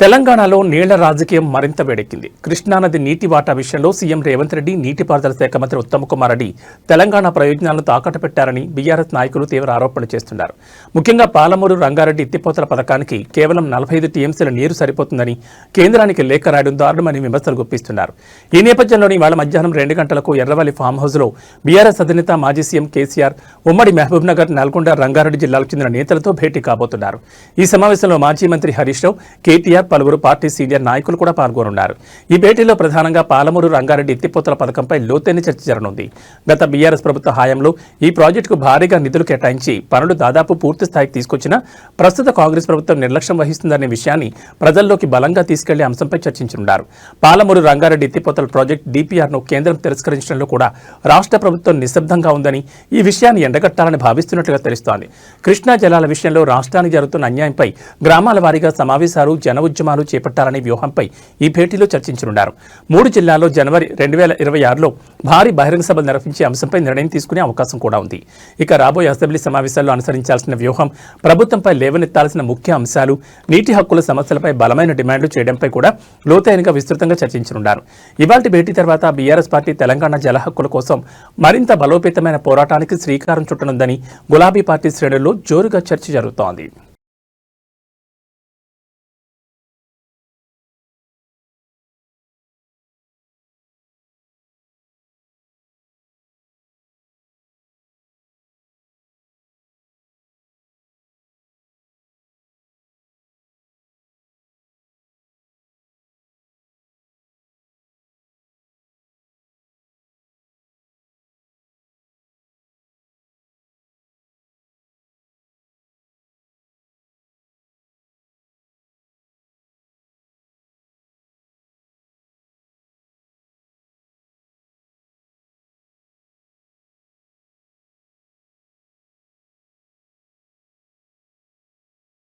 తెలంగాణలో నీళ్ళ రాజకీయం మరింత వేడెక్కింది. కృష్ణానది నీటి వాటా విషయంలో సీఎం రేవంత్ రెడ్డి నీటిపారుదల శాఖ మంత్రి ఉత్తమ్ కుమార్ రెడ్డి తెలంగాణ ప్రయోజనాలను తాకట్టు పెట్టారని బీఆర్ఎస్ నాయకులు తీవ్ర ఆరోపణలు చేస్తున్నారు. ముఖ్యంగా పాలమూరు రంగారెడ్డి ఎత్తిపోతల పథకానికి కేవలం నలభై ఐదు టీఎంసీల నీరు సరిపోతుందని కేంద్రానికి లేఖ రాయడం దారుణమని విమర్శలు గుప్పిస్తున్నారు. ఈ నేపథ్యంలోని వాళ్ళ మధ్యాహ్నం రెండు గంటలకు ఎర్రవల్లి ఫామ్ హౌస్లో బీఆర్ఎస్ అధినేత మాజీ సీఎం కేసీఆర్ ఉమ్మడి మహబూబ్ నగర్ నల్గొండ రంగారెడ్డి జిల్లాలకు చెందిన నేతలతో భేటీ కాబోతున్నారు. ఈ సమావేశంలో మాజీ మంత్రి హరీష్ రావు కేటీఆర్ పలువురు పార్టీ సీనియర్ నాయకులు కూడా పాల్గొనున్నారు. ఈ భేటీలో ప్రధానంగా పాలమూరు రంగారెడ్డి ఎత్తిపోతల పథకంపై లోతైన చర్చ జరగనుంది. గత బీఆర్ఎస్ ప్రభుత్వ హయాంలో ఈ ప్రాజెక్టుకు భారీగా నిధులు కేటాయించి పనులు దాదాపు పూర్తి స్థాయికి తీసుకొచ్చిన ప్రస్తుత కాంగ్రెస్ ప్రభుత్వం నిర్లక్ష్యం వహిస్తుందనే విషయాన్ని ప్రజల్లోకి బలంగా తీసుకెళ్ళే అంశంపై చర్చించనున్నారు. పాలమూరు రంగారెడ్డి ఎత్తిపోతల ప్రాజెక్టు డిపిఆర్ను కేంద్రం తిరస్కరించడంలో కూడా రాష్ట్ర ప్రభుత్వం నిశ్శబ్దంగా ఉందని ఈ విషయాన్ని ఎండగట్టాలని భావిస్తున్నట్లుగా తెలుస్తోంది. కృష్ణా జలాల విషయంలో రాష్ట్రానికి జరుగుతున్న అన్యాయంపై గ్రామాల వారీగా సమావేశాలు జన కార్యక్రమాలు చేపట్టాలనే వ్యూహంపై ఈ భేటీలో చర్చించనున్నారు. మూడు జిల్లాల్లో జనవరి రెండు వేల ఇరవై ఆరులో భారీ బహిరంగ సభలు నిర్వహించే అంశంపై నిర్ణయం తీసుకునే అవకాశం కూడా ఉంది. ఇక రాబోయే అసెంబ్లీ సమావేశాల్లో అనుసరించాల్సిన వ్యూహం ప్రభుత్వంపై లేవనెత్తాల్సిన ముఖ్య అంశాలు నీటి హక్కుల సమస్యలపై బలమైన డిమాండ్లు చేయడంపై కూడా లోతైనగా విస్తృతంగా చర్చించనున్నారు. ఇవాటి భేటీ తర్వాత బీఆర్ఎస్ పార్టీ తెలంగాణ జల హక్కుల కోసం మరింత బలోపేతమైన పోరాటానికి శ్రీకారం చుట్టనుందని గులాబీ పార్టీ శ్రేణుల్లో జోరుగా చర్చ జరుగుతోంది.